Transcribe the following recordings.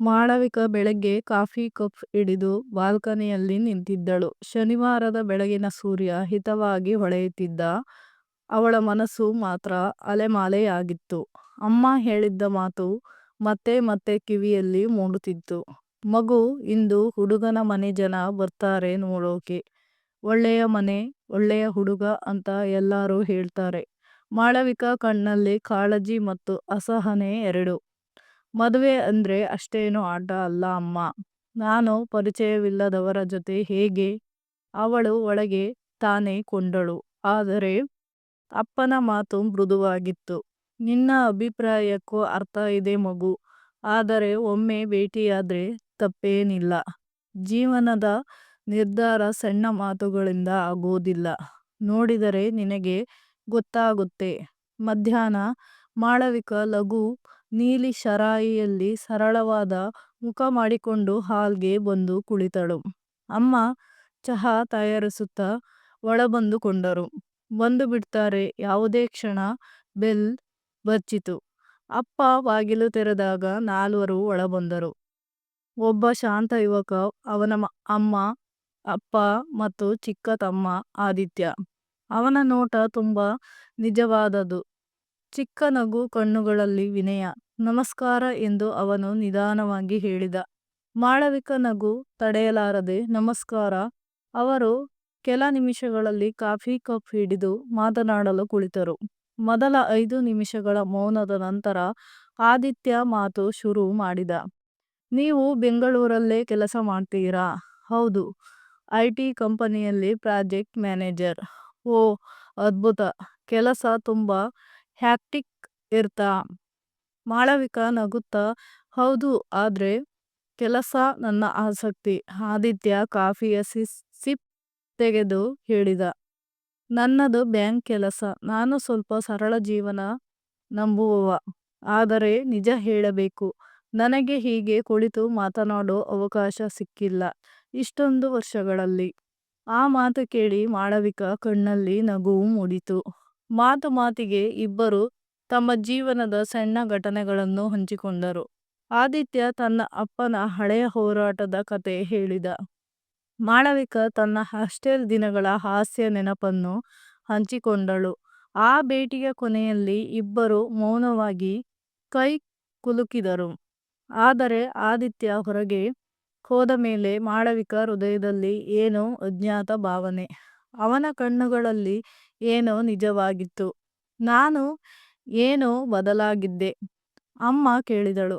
ಮಾಳವಿಕಾ ಬೆಳಗ್ಗೆ coffee cup ಹಿಡಿದು ಬಾಲ್ಕನಿಯಲ್ಲಿ ನಿಂತಿದ್ದಳು. ಶನಿವಾರದ ಬೆಳಗಿನ ಸೂರ್ಯ ಹಿತವಾಗಿ ಹೊಳೆಯುತ್ತಿದ್ದ. ಅವಳ ಮನಸ್ಸು ಮಾತ್ರ ಅಲೆಮಾಲೆಯಾಗಿತ್ತು. ಅಮ್ಮ ಹೇಳಿದ್ದ ಮಾತು ಮತ್ತೆ ಮತ್ತೆ ಕಿವಿಯಲ್ಲಿ ಮೂಡುತ್ತಿತ್ತು. "ಮಗು, ಇಂದು ಹುಡುಗನ ಮನೆ ಜನ ಬರ್ತಾರೆ ನೋಡೋಕೆ. ಒಳ್ಳೆಯ ಮನೆ, ಒಳ್ಳೆಯ ಹುಡುಗ ಅಂತ ಎಲ್ಲರೂ ಹೇಳ್ತಾರೆ. ಮಾಳವಿಕ ಕಣ್ಣಲ್ಲಿ ಕಾಳಜಿ ಮತ್ತು ಅಸಹನೆ ಎರಡೂ. "ಮದುವೆ ಅಂದ್ರೆ ಅಷ್ಟೇನು ಆಟ ಅಲ್ಲ ಅಮ್ಮ. ನಾನು ಪರಿಚಯವಿಲ್ಲದವರ ಜೊತೆ ಹೇಗೆ? ಅವಳು ಒಳಗೆ ತಾನೇ ಕೊಂಡಳು. ಆದರೆ ಅಪ್ಪನ ಮಾತು ಮೃದುವಾಗಿತ್ತು. ನಿನ್ನ ಅಭಿಪ್ರಾಯಕ್ಕೂ ಅರ್ಥ ಇದೆ ಮಗು. ಆದರೆ ಒಮ್ಮೆ ಭೇಟಿಯಾದ್ರೆ ತಪ್ಪೇನಿಲ್ಲ. ಜೀವನದ ನಿರ್ಧಾರ ಸಣ್ಣ ಮಾತುಗಳಿಂದ ಆಗೋದಿಲ್ಲ. ನೋಡಿದರೆ ನಿನಗೆ ಗೊತ್ತಾಗುತ್ತೆ. ಮಧ್ಯಾಹ್ನ ಮಾಳವಿಕಾ ಲಘು ನೀಲಿ ಶರಾಯಿಯಲ್ಲಿ ಸರಳವಾದ ಮುಖ ಮಾಡಿಕೊಂಡು ಹಾಲ್ಗೆ ಬಂದು ಕುಳಿತಳು. ಅಮ್ಮ ಚಹಾ ತಯಾರಿಸುತ್ತಾ ಒಳಬಂದುಕೊಂಡರು. ಬಂದು ಬಿಡ್ತಾರೆ ಯಾವುದೇ ಕ್ಷಣ ಬೆಲ್ ಬಚ್ಚಿತು. ಅಪ್ಪ ಬಾಗಿಲು ತೆರೆದಾಗ ನಾಲ್ವರು ಒಳಬಂದರು. ಒಬ್ಬ ಶಾಂತ ಯುವಕ, ಅವನ ಅಮ್ಮ, ಅಪ್ಪ ಮತ್ತು ಚಿಕ್ಕ ತಮ್ಮ ಆದಿತ್ಯ. ಅವನ ನೋಟ ತುಂಬಾ ನಿಜವಾದದ್ದು. ಚಿಕ್ಕ ನಗು ಕಣ್ಣುಗಳಲ್ಲಿ ವಿನಯ. "ನಮಸ್ಕಾರ" ಎಂದು ಅವನು ನಿಧಾನವಾಗಿ ಹೇಳಿದ. ಮಾಳವಿಕ ನಗು ತಡೆಯಲಾರದೆ, "ನಮಸ್ಕಾರ". ಅವರು ಕೆಲ ನಿಮಿಷಗಳಲ್ಲಿ ಕಾಫಿ ಕಪ್ ಹಿಡಿದು ಮಾತನಾಡಲು ಕುಳಿತರು. ಮೊದಲ ಐದು ನಿಮಿಷಗಳ ಮೌನದ ನಂತರ ಆದಿತ್ಯ ಮಾತು ಶುರು ಮಾಡಿದ. "ನೀವು ಬೆಂಗಳೂರಲ್ಲೇ ಕೆಲಸ ಮಾಡ್ತೀರಾ? "ಹೌದು. ಐ ಟಿ ಕಂಪನಿಯಲ್ಲಿ ಪ್ರಾಜೆಕ್ಟ್ ಮ್ಯಾನೇಜರ್". ಓ, ಅದ್ಭುತ. ಕೆಲಸ ತುಂಬಾ ಹ್ಯಾಕ್ಟಿಕ್ ಇರ್ತಾ? ಮಾಳವಿಕ ನಗುತ್ತಾ "ಹೌದು ಆದ್ರೆ ಕೆಲಸ ನನ್ನ ಆಸಕ್ತಿ". ಆದಿತ್ಯ ಕಾಫಿಯ ಸಿಪ್ ತೆಗೆದು ಹೇಳಿದ. "ನನ್ನದು ಬ್ಯಾಂಕ್ ಕೆಲಸ. ನಾನು ಸ್ವಲ್ಪ ಸರಳ ಜೀವನ ನಂಬುವವ. ಆದರೆ ನಿಜ ಹೇಳಬೇಕು, ನನಗೆ ಹೀಗೆ ಕುಳಿತು ಮಾತನಾಡೋ ಅವಕಾಶ ಸಿಕ್ಕಿಲ್ಲ ಇಷ್ಟೊಂದು ವರ್ಷಗಳಲ್ಲಿ". ಆ ಮಾತು ಕೇಳಿ ಮಾಳವಿಕ ಕಣ್ಣಲ್ಲಿ ನಗುವು ಮೂಡಿತು. ಮಾತು ಮಾತಿಗೆ ಇಬ್ಬರು ತಮ್ಮ ಜೀವನದ ಸಣ್ಣ ಘಟನೆಗಳನ್ನು ಹಂಚಿಕೊಂಡರು. ಆದಿತ್ಯ ತನ್ನ ಅಪ್ಪನ ಹಳೆಯ ಹೋರಾಟದ ಕತೆ ಹೇಳಿದ. ಮಾಳವಿಕ ತನ್ನ ಹಾಸ್ಟೆಲ್ ದಿನಗಳ ಹಾಸ್ಯ ನೆನಪನ್ನು ಹಂಚಿಕೊಂಡಳು. ಆ ಭೇಟಿಯ ಕೊನೆಯಲ್ಲಿ ಇಬ್ಬರು ಮೌನವಾಗಿ ಕೈ ಕುಲುಕಿದರು. ಆದರೆ ಆದಿತ್ಯ ಹೊರಗೆ ಹೋದ ಮೇಲೆ ಮಾಳವಿಕ ಹೃದಯದಲ್ಲಿ ಏನೋ ಅಜ್ಞಾತ ಭಾವನೆ. ಅವನ ಕಣ್ಣುಗಳಲ್ಲಿ ಏನೋ ನಿಜವಾಗಿತ್ತು. "ನಾನು ಏನೋ ಬದಲಾಗಿದ್ದೆ? " ಅಮ್ಮ ಕೇಳಿದಳು.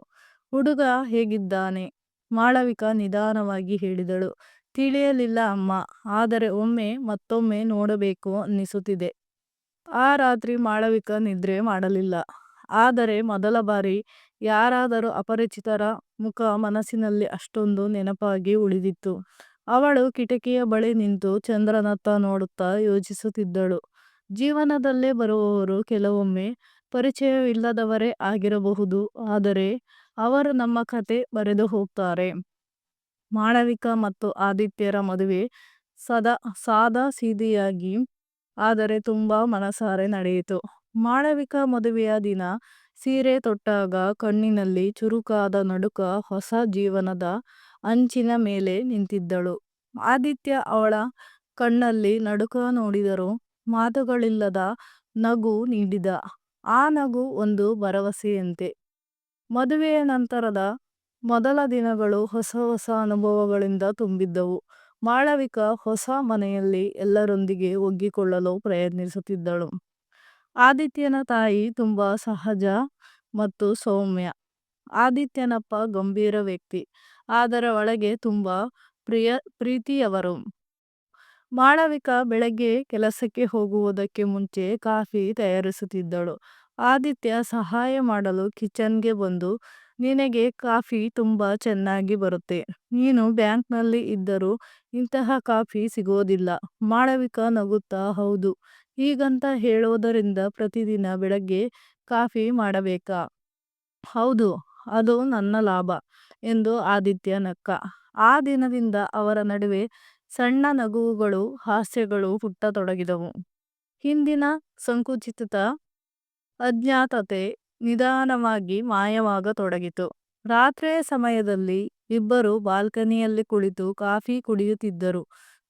"ಹುಡುಗ ಹೇಗಿದ್ದಾನೆ? " ಮಾಳವಿಕಾ ನಿಧಾನವಾಗಿ ಹೇಳಿದಳು. "ತಿಳಿಯಲಿಲ್ಲ ಅಮ್ಮ, ಆದರೆ ಒಮ್ಮೆ ಮತ್ತೊಮ್ಮೆ ನೋಡಬೇಕು ಅನ್ನಿಸುತ್ತಿದೆ". ಆ ರಾತ್ರಿ ಮಾಳವಿಕಾ ನಿದ್ರೆ ಮಾಡಲಿಲ್ಲ. ಆದರೆ ಮೊದಲ ಬಾರಿ ಯಾರಾದರೂ ಅಪರಿಚಿತರ ಮುಖ ಮನಸ್ಸಿನಲ್ಲಿ ಅಷ್ಟೊಂದು ನೆನಪಾಗಿ ಉಳಿದಿತ್ತು. ಅವಳು ಕಿಟಕಿಯ ಬಳಿ ನಿಂತು ಚಂದ್ರನತ್ತ ನೋಡುತ್ತಾ ಯೋಚಿಸುತ್ತಿದ್ದಳು. ಜೀವನದಲ್ಲೇ ಬರುವವರು ಕೆಲವೊಮ್ಮೆ ಪರಿಚಯವಿಲ್ಲದವರೇ ಆಗಿರಬಹುದು, ಆದರೆ ಅವರು ನಮ್ಮ ಕತೆ ಬರೆದು ಹೋಗ್ತಾರೆ. ಮಾಳವಿಕ ಮತ್ತು ಆದಿತ್ಯರ ಮದುವೆ ಸದಾ ಸಾದಾ ಸೀದಿಯಾಗಿ, ಆದರೆ ತುಂಬಾ ಮನಸಾರೆ ನಡೆಯಿತು. ಮಾಳವಿಕ ಮದುವೆಯ ದಿನ ಸೀರೆ ತೊಟ್ಟಾಗ ಕಣ್ಣಿನಲ್ಲಿ ಚುರುಕಾದ ನಡುಕ ಹೊಸ ಜೀವನದ ಅಂಚಿನ ಮೇಲೆ ನಿಂತಿದ್ದಳು. ಆದಿತ್ಯ ಅವಳ ಕಣ್ಣಲ್ಲಿ ನಡುಕ ನೋಡಿದರೂ ಮಾತುಗಳಿಲ್ಲದ ನಗು ನೀಡಿದ. ಆ ನಗು ಒಂದು ಭರವಸೆಯಂತೆ. ಮದುವೆಯ ನಂತರದ ಮೊದಲ ದಿನಗಳು ಹೊಸ ಹೊಸ ಅನುಭವಗಳಿಂದ ತುಂಬಿದ್ದವು. ಮಾಳವಿಕಾ ಹೊಸ ಮನೆಯಲ್ಲಿ ಎಲ್ಲರೊಂದಿಗೆ ಒಗ್ಗಿಕೊಳ್ಳಲು ಪ್ರಯತ್ನಿಸುತ್ತಿದ್ದಳು. ಆದಿತ್ಯನ ತಾಯಿ ತುಂಬಾ ಸಹಜ ಮತ್ತು ಸೌಮ್ಯ. ಆದಿತ್ಯನಪ್ಪ ಗಂಭೀರ ವ್ಯಕ್ತಿ. ಆದರೆ ಒಳಗೆ ತುಂಬ ಪ್ರಿಯ, ಪ್ರೀತಿಯವರು. ಮಾಳವಿಕ ಬೆಳಗ್ಗೆ ಕೆಲಸಕ್ಕೆ ಹೋಗುವುದಕ್ಕೆ ಮುಂಚೆ ಕಾಫಿ ತಯಾರಿಸುತ್ತಿದ್ದಳು. ಆದಿತ್ಯ ಸಹಾಯ ಮಾಡಲು ಕಿಚನ್ಗೆ ಬಂದು, "ನಿನಗೆ ಕಾಫಿ ತುಂಬ ಚೆನ್ನಾಗಿ ಬರುತ್ತೆ. ನೀನು ಬ್ಯಾಂಕ್ನಲ್ಲಿ ಇದ್ದರೂ ಇಂತಹ ಕಾಫಿ ಸಿಗೋದಿಲ್ಲ". ಮಾಳವಿಕಾ ನಗುತ್ತಾ, "ಹೌದು. ಈಗಂತ ಹೇಳೋದರಿಂದ ಪ್ರತಿದಿನ ಬೆಳಗ್ಗೆ ಕಾಫಿ ಮಾಡಬೇಕಾ? ಹೌದು. ಅದು ನನ್ನ ಲಾಭ". ಎಂದು ಆದಿತ್ಯ ನಕ್ಕ. ಆ ದಿನದಿಂದ ಅವರ ನಡುವೆ ಸಣ್ಣ ನಗುವುಗಳು ಹಾಸ್ಯಗಳು ಹುಟ್ಟತೊಡಗಿದವು. ಹಿಂದಿನ ಸಂಕುಚಿತ ಅಜ್ಞಾತತೆ ನಿಧಾನವಾಗಿ ಮಾಯವಾಗತೊಡಗಿತು. ರಾತ್ರಿಯ ಸಮಯದಲ್ಲಿ ಇಬ್ಬರು ಬಾಲ್ಕನಿಯಲ್ಲಿ ಕುಳಿತು ಕಾಫಿ ಕುಡಿಯುತ್ತಿದ್ದರು.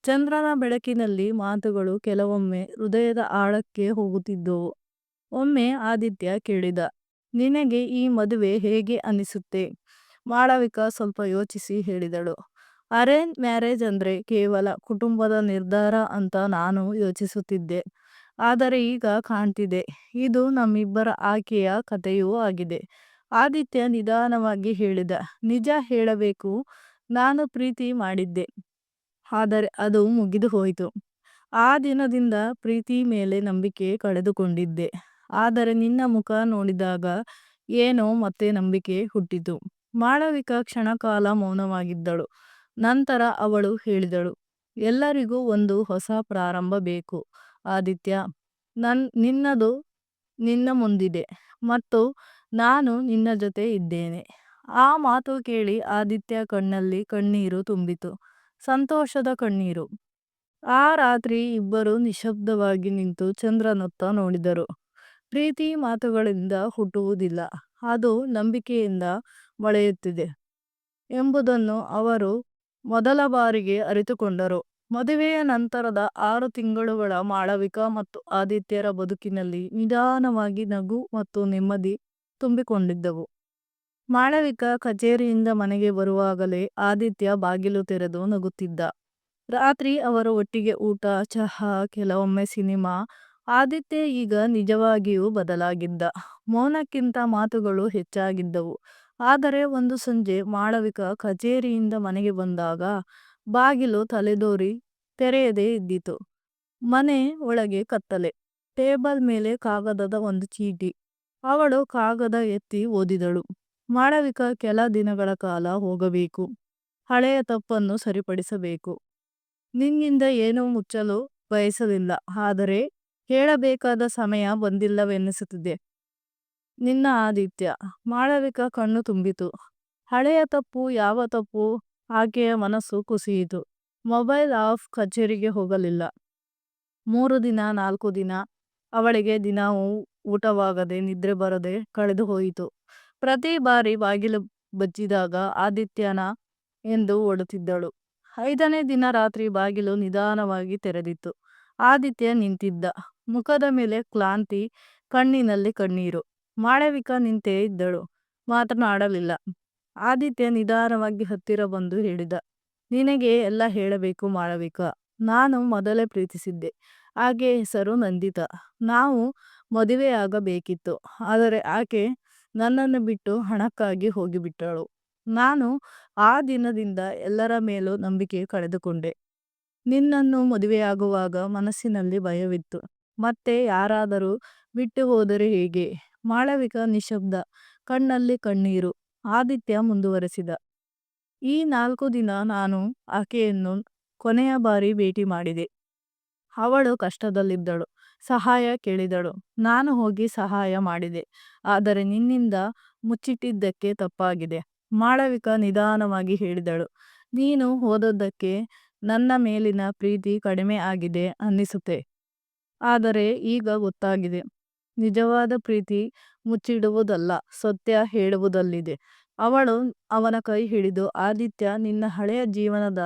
ಚಂದ್ರನ ಬೆಳಕಿನಲ್ಲಿ ಮಾತುಗಳು ಕೆಲವೊಮ್ಮೆ ಹೃದಯದ ಆಳಕ್ಕೆ ಹೋಗುತ್ತಿದ್ದವು ಒಮ್ಮೆ ಆದಿತ್ಯ ಕೇಳಿದ, ನಿನಗೆ ಈ ಮದುವೆ ಹೇಗೆ ಅನಿಸುತ್ತೆ? ಮಾಳವಿಕಾ ಸ್ವಲ್ಪ ಯೋಚಿಸಿ ಹೇಳಿದಳು, ಅರೇಂಜ್ ಮ್ಯಾರೇಜ್ ಅಂದ್ರೆ ಕೇವಲ ಕುಟುಂಬದ ನಿರ್ಧಾರ ಅಂತ ನಾನು ಯೋಚಿಸುತ್ತಿದ್ದೆ. ಆದರೆ ಈಗ ಕಾಣ್ತಿದೆ, ಇದು ನಮ್ಮಿಬ್ಬರ ಆಕೆಯ ಕಥೆಯೂ ಆಗಿದೆ. ಆದಿತ್ಯ ನಿಧಾನವಾಗಿ ಹೇಳಿದ, ನಿಜ ಹೇಳಬೇಕು, ನಾನು ಪ್ರೀತಿ ಮಾಡಿದ್ದೆ. ಆದರೆ ಅದು ಮುಗಿದು ಹೋಯಿತು ಆ ದಿನದಿಂದ ಪ್ರೀತಿ ಮೇಲೆ ನಂಬಿಕೆ ಕಳೆದುಕೊಂಡಿದ್ದೆ. ಆದರೆ ನಿನ್ನ ಮುಖ ನೋಡಿದಾಗ ಏನೋ ಮತ್ತೆ ನಂಬಿಕೆ ಹುಟ್ಟಿತು. ಮಾಳವಿಕಾ ಕ್ಷಣಕಾಲ ಮೌನವಾಗಿದ್ದಳು. ನಂತರ ಅವಳು ಹೇಳಿದಳು, ಎಲ್ಲರಿಗೂ ಒಂದು ಹೊಸ ಪ್ರಾರಂಭ ಬೇಕು ಆದಿತ್ಯ. ನಿನ್ನದು ನಿನ್ನ ಮುಂದಿದೆ. ಮತ್ತು ನಾನು ನಿನ್ನ ಜೊತೆ ಇದ್ದೇನೆ. ಆ ಮಾತು ಕೇಳಿ ಆದಿತ್ಯ ಕಣ್ಣಲ್ಲಿ ಕಣ್ಣೀರು ತುಂಬಿತು. ಸಂತೋಷದ ಕಣ್ಣೀರು. ಆ ರಾತ್ರಿ ಇಬ್ಬರು ನಿಶಬ್ದವಾಗಿ ನಿಂತು ಚಂದ್ರನತ್ತ ನೋಡಿದರು. ಪ್ರೀತಿ ಮಾತುಗಳಿಂದ ಹುಟ್ಟುವುದಿಲ್ಲ, ಅದು ನಂಬಿಕೆಯಿಂದ ಮೊಳೆಯುತ್ತದೆ ಎಂಬುದನ್ನು ಅವರು ಮೊದಲ ಬಾರಿಗೆ ಅರಿತುಕೊಂಡರು. ಮದುವೆಯ ನಂತರದ ಆರು ತಿಂಗಳುಗಳ ಮಾಳವಿಕ ಮತ್ತು ಆದಿತ್ಯರ ಬದುಕಿನಲ್ಲಿ ನಿಧಾನವಾಗಿ ನಗು ಮತ್ತು ನೆಮ್ಮದಿ ತುಂಬಿಕೊಂಡಿದ್ದವು. ಮಾಳವಿಕ ಕಚೇರಿಯಿಂದ ಮನೆಗೆ ಬರುವಾಗಲೇ ಆದಿತ್ಯ ಬಾಗಿಲು ತೆರೆದು ನಗುತ್ತಿದ್ದ. ರಾತ್ರಿ ಅವರು ಒಟ್ಟಿಗೆ ಊಟ, ಚಹಾ, ಕೆಲವೊಮ್ಮೆ ಸಿನಿಮಾ ಆದಿತ್ಯ ಈಗ ನಿಜವಾಗಿಯೂ ಬದಲಾಗಿದ್ದ. ಮೌನಕ್ಕಿಂತ ಮಾತುಗಳು ಹೆಚ್ಚಾಗಿದ್ದವು. ಆದರೆ ಒಂದು ಸಂಜೆ ಮಾಳವಿಕ ಕಚೇರಿಯಿಂದ ಮನೆಗೆ ಬಂದಾಗ ಬಾಗಿಲು ತಲೆದೋರಿ ತೆರೆಯದೇ ಇದ್ದಿತು. ಮನೆ ಒಳಗೆ ಕತ್ತಲೆ. ಟೇಬಲ್ ಮೇಲೆ ಕಾಗದದ ಒಂದು ಚೀಟಿ. ಅವಳು ಕಾಗದ ಎತ್ತಿ ಓದಿದಳು. ಮಾಳವಿಕ ಕೆಲ ದಿನಗಳ ಕಾಲ ಹೋಗಬೇಕು. ಹಳೆಯ ತಪ್ಪನ್ನು ಸರಿಪಡಿಸಬೇಕು. ನಿನ್ನಿಂದ ಏನೂ ಮುಚ್ಚಲು ಬಯಸಲಿಲ್ಲ. ಆದರೆ ಹೇಳಬೇಕಾದ ಸಮಯ ಬಂದಿಲ್ಲವೆನಿಸುತ್ತಿದೆ. ನಿನ್ನ ಆದಿತ್ಯ. ಮಾಳವಿಕ ಕಣ್ಣು ತುಂಬಿತು. ಹಳೆಯ ತಪ್ಪು ಯಾವ ತಪ್ಪು? ಆಕೆಯ ಮನಸ್ಸು ಕುಸಿಯಿತು. ಮೊಬೈಲ್ ಆಫ್ ಕಚೇರಿಗೆ ಹೋಗಲಿಲ್ಲ. ಮೂರು ದಿನ ನಾಲ್ಕು ದಿನ. ಅವಳಿಗೆ ದಿನವೂ ಊಟವಾಗದೆ ನಿದ್ರೆ ಬರದೆ ಕಳೆದು ಹೋಯಿತು ಪ್ರತಿ ಬಾರಿ ಬಾಗಿಲು ಬಜ್ಜಿದಾಗ ಆದಿತ್ಯನ ಎಂದು ಓಡುತ್ತಿದ್ದಳು. ಐದನೇ ದಿನ ರಾತ್ರಿ ಬಾಗಿಲು ನಿಧಾನವಾಗಿ ತೆರೆದಿತ್ತು. ಆದಿತ್ಯ ನಿಂತಿದ್ದ. ಮುಖದ ಮೇಲೆ ಕ್ಲಾಂತಿ, ಕಣ್ಣಿನಲ್ಲಿ ಕಣ್ಣೀರು. ಮಾಳವಿಕಾ ನಿಂತೇ ಇದ್ದಳು. ಮಾತನಾಡಲಿಲ್ಲ. ಆದಿತ್ಯ ನಿಧಾನವಾಗಿ ಹತ್ತಿರ ಬಂದು ಹೇಳಿದ, ನಿನಗೆ ಎಲ್ಲ ಹೇಳಬೇಕು ಮಾಳವಿಕ ನಾನು ಮೊದಲೇ ಪ್ರೀತಿಸಿದ್ದೆ. ಆಕೆ ಹೆಸರು ನಂದಿತ ನಾವು ಮದುವೆಯಾಗಬೇಕಿತ್ತು. ಆದರೆ ಆಕೆ ನನ್ನನ್ನು ಬಿಟ್ಟು ಹಣಕ್ಕಾಗಿ ಹೋಗಿಬಿಟ್ಟಳು. ನಾನು ಆ ದಿನದಿಂದ ಎಲ್ಲರ ಮೇಲೂ ನಂಬಿಕೆ ಕಳೆದುಕೊಂಡೆ. ನಿನ್ನನ್ನು ಮದುವೆಯಾಗುವಾಗ ಮನಸ್ಸಿನಲ್ಲಿ ಭಯವಿತ್ತು. ಮತ್ತೆ ಯಾರಾದರೂ ಬಿಟ್ಟು ಹೋದರೆ ಹೇಗೆ? ಮಾಳವಿಕಾ ನಿಶಬ್ದ ಕಣ್ಣಲ್ಲಿ ಕಣ್ಣೀರು. ಆದಿತ್ಯ ಮುಂದುವರೆಸಿದ, ಈ ನಾಲ್ಕು ದಿನ ನಾನು ಆಕೆಯನ್ನು ಕೊನೆಯ ಬಾರಿ ಭೇಟಿ ಮಾಡಿದೆ. ಅವಳು ಕಷ್ಟದಲ್ಲಿದ್ದಳು. ಸಹಾಯ ಕೇಳಿದಳು. ನಾನು ಹೋಗಿ ಸಹಾಯ ಮಾಡಿದೆ. ಆದರೆ ನಿನ್ನಿಂದ ಮುಚ್ಚಿಟ್ಟಿದ್ದಕ್ಕೆ ತಪ್ಪಾಗಿದೆ. ಮಾಳವಿಕ ನಿಧಾನವಾಗಿ ಹೇಳಿದಳು, ನೀನು ಹೋದದ್ದಕ್ಕೆ ನನ್ನ ಮೇಲಿನ ಪ್ರೀತಿ ಕಡಿಮೆ ಆಗಿದೆ ಅನ್ನಿಸುತ್ತೆ. ಆದರೆ ಈಗ ಗೊತ್ತಾಗಿದೆ. ನಿಜವಾದ ಪ್ರೀತಿ ಮುಚ್ಚಿಡುವುದಲ್ಲ, ಸತ್ಯ ಹೇಳುವುದಲ್ಲಿದೆ. ಅವಳು ಅವನ ಕೈ ಹಿಡಿದು, ಆದಿತ್ಯ, ನಿನ್ನ ಹಳೆಯ ಜೀವನದ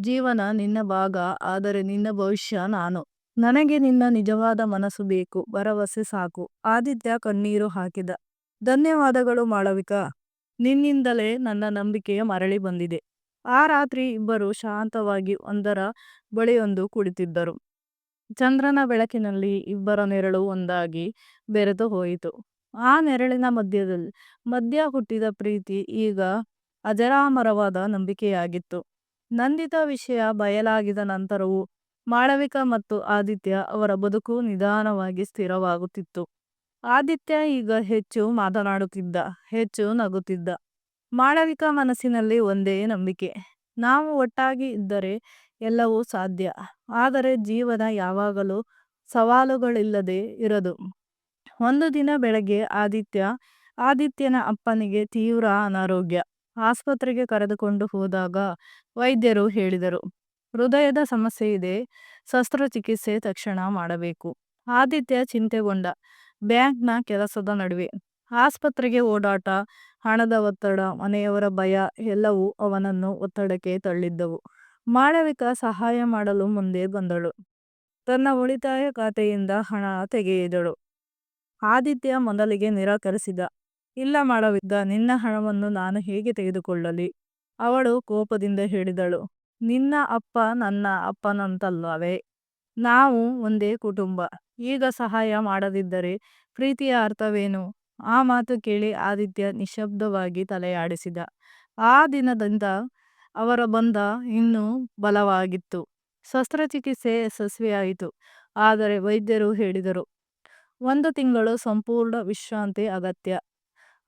ಜೀವನ ನಿನ್ನ ಭಾಗ ಆದರೆ ನಿನ್ನ ಭವಿಷ್ಯ ನಾನು. ನನಗೆ ನಿನ್ನ ನಿಜವಾದ ಮನಸ್ಸು ಬೇಕು, ಭರವಸೆ ಸಾಕು. ಆದಿತ್ಯ ಕಣ್ಣೀರು ಹಾಕಿದ. ಧನ್ಯವಾದಗಳು ಮಾಳವಿಕ ನಿನ್ನಿಂದಲೇ ನನ್ನ ನಂಬಿಕೆಯ ಮರಳಿ ಬಂದಿದೆ. ಆ ರಾತ್ರಿ ಇಬ್ಬರು ಶಾಂತವಾಗಿ ಒಂದರ ಬಳಿಯೊಂದು ಕುಳಿತಿದ್ದರು. ಚಂದ್ರನ ಬೆಳಕಿನಲ್ಲಿ ಇಬ್ಬರ ನೆರಳು ಒಂದಾಗಿ ಬೆರೆತು ಹೋಯಿತು. ಆ ನೆರಳಿನ ಮಧ್ಯದಲ್ಲಿ ಮಧ್ಯ ಹುಟ್ಟಿದ ಪ್ರೀತಿ ಈಗ ಅಜರಾಮರವಾದ ನಂಬಿಕೆಯಾಗಿತ್ತು. ನಂದಿತ ವಿಷಯ ಬಯಲಾಗಿದ ನಂತರವೂ ಮಾಳವಿಕ ಮತ್ತು ಆದಿತ್ಯ ಅವರ ಬದುಕು ನಿಧಾನವಾಗಿ ಸ್ಥಿರವಾಗುತ್ತಿತ್ತು. ಆದಿತ್ಯ ಈಗ ಹೆಚ್ಚು ಮಾತನಾಡುತ್ತಿದ್ದ, ಹೆಚ್ಚು ನಗುತ್ತಿದ್ದ. ಮಾಳವಿಕ ಮನಸ್ಸಿನಲ್ಲಿ ಒಂದೇ ನಂಬಿಕೆ, ನಾವು ಒಟ್ಟಾಗಿ ಇದ್ದರೆ ಎಲ್ಲವೂ ಸಾಧ್ಯ. ಆದರೆ ಜೀವನ ಯಾವಾಗಲೂ ಸವಾಲುಗಳಿಲ್ಲದೆ ಇರದು. ಒಂದು ದಿನ ಬೆಳಗ್ಗೆ ಆದಿತ್ಯ ಆದಿತ್ಯನ ಅಪ್ಪನಿಗೆ ತೀವ್ರ ಅನಾರೋಗ್ಯ. ಆಸ್ಪತ್ರೆಗೆ ಕರೆದುಕೊಂಡು ಹೋದಾಗ ವೈದ್ಯರು ಹೇಳಿದರು, ಹೃದಯದ ಸಮಸ್ಯೆ ಇದೆ ಶಸ್ತ್ರಚಿಕಿತ್ಸೆ ತಕ್ಷಣ ಮಾಡಬೇಕು. ಆದಿತ್ಯ ಚಿಂತೆಗೊಂಡ. ಬ್ಯಾಂಕ್ನ ಕೆಲಸದ ನಡುವೆ ಆಸ್ಪತ್ರೆಗೆ ಓಡಾಟ, ಹಣದ ಒತ್ತಡ, ಮನೆಯವರ ಭಯ ಎಲ್ಲವೂ ಅವನನ್ನು ಒತ್ತಡಕ್ಕೆ ತಳ್ಳಿದ್ದವು. ಮಾಳವಿಕಾ ಸಹಾಯ ಮಾಡಲು ಮುಂದೆ ಬಂದಳು. ತನ್ನ ಉಳಿತಾಯ ಖಾತೆಯಿಂದ ಹಣ ತೆಗೆಯಿದಳು ಆದಿತ್ಯ ಮೊದಲಿಗೆ ನಿರಾಕರಿಸಿದ. ಇಲ್ಲ ಮಾಳವಿದ್ದ, ನಿನ್ನ ಹಣವನ್ನು ನಾನು ಹೇಗೆ ತೆಗೆದುಕೊಳ್ಳಲಿ? ಅವಳು ಕೋಪದಿಂದ ಹೇಳಿದಳು. ನಿನ್ನ ಅಪ್ಪ ನನ್ನ ಅಪ್ಪನಂತಲ್ಲವೇ? ನಾವು ಒಂದೇ ಕುಟುಂಬ. ಈಗ ಸಹಾಯ ಮಾಡದಿದ್ದರೆ ಪ್ರೀತಿಯ ಅರ್ಥವೇನು? ಆ ಮಾತು ಕೇಳಿ ಆದಿತ್ಯ ನಿಶಬ್ದವಾಗಿ ತಲೆಯಾಡಿಸಿದ. ಆ ದಿನದಿಂದ ಅವರ ಬಂಧ ಇನ್ನೂ ಬಲವಾಗಿತ್ತು. ಶಸ್ತ್ರಚಿಕಿತ್ಸೆ ಯಶಸ್ವಿಯಾಯಿತು. ಆದರೆ ವೈದ್ಯರು ಹೇಳಿದರು, ಒಂದು ತಿಂಗಳು ಸಂಪೂರ್ಣ ವಿಶ್ರಾಂತಿ ಅಗತ್ಯ.